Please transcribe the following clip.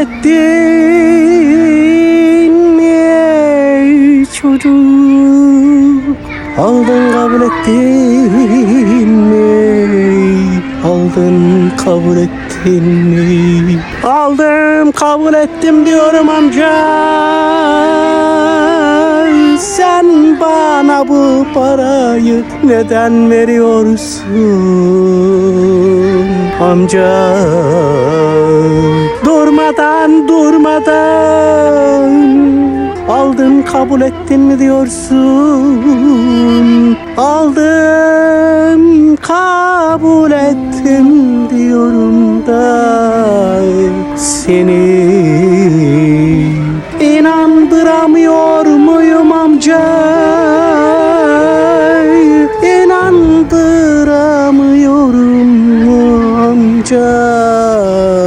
ettin mi çocuk? Aldın kabul ettin mi? Aldın kabul ettin mi? Aldım kabul ettim diyorum amca. Sen bana bu parayı neden veriyorsun amca? Dünyadan Aldın kabul ettin mi diyorsun? Aldım kabul ettim diyorum da Seni. İnandıramıyor muyum amca? İnandıramıyorum amca?